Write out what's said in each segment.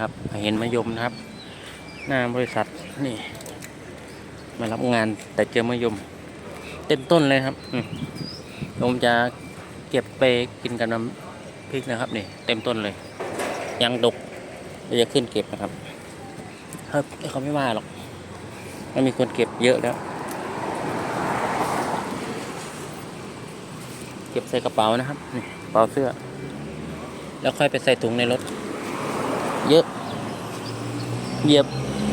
ครับเห็นมะยมนะครับ หน้าบริษัทนี่ มารับงานแต่เจอมะยม เต็มต้นเลยครับผมจะเก็บไปกินกับน้ำพริกนะครับนี่ เต็มต้นเลย ยังดกเดี๋ยวจะขึ้นเก็บนะครับครับเขาไม่ว่าหรอกมันมีคนเก็บเยอะแล้ว เก็บใส่กระเป๋านะครับนี่กระเป๋าเสื้อ แล้วค่อยไปใส่ถุงในรถ เยอะ เหยียบ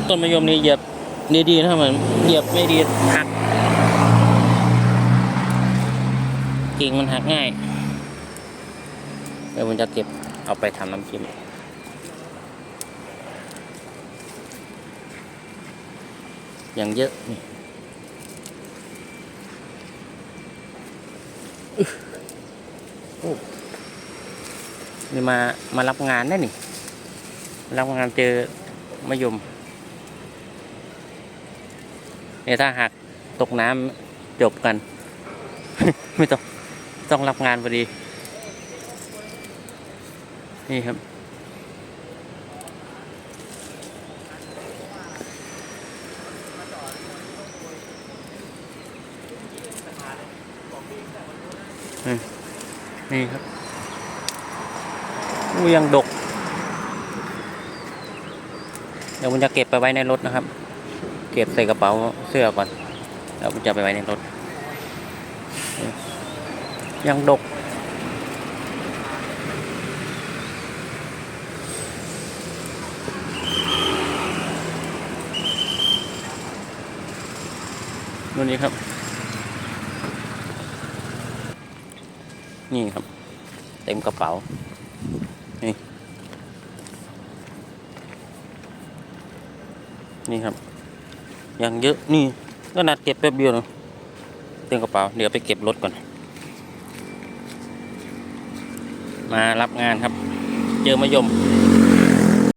ต้นมะยมนี่เหยียบดีๆนะมันเหยียบไม่ดีหักกิ่งมันหักง่ายเดี๋ยวผมจะเก็บเอาไปทำน้ำจิ้มอย่างเยอะนี่นี่มามารับงานได้นี่ รับงานเจอมะยมเนี่ยถ้าหักตกน้ำจบกัน ไม่ต้องต้องรับงานพอดี นี่ครับ นี่ครับยังดก เดี๋ยวผมจะเก็บไปไว้ในรถนะครับ เก็บใส่กระเป๋าเสื้อก่อนแล้วผมจะไปไว้ในรถ ยังดกนู่นนี้ครับ นี่ครับ เต็มกระเป๋า นี่ นี่ครับอย่างเยอะนี่ก็นัดเก็บแป๊บเดียวเนะเต็มกระเป๋าเดี๋ยวไปเก็บรถก่อน มารับงานครับ เจอมะยม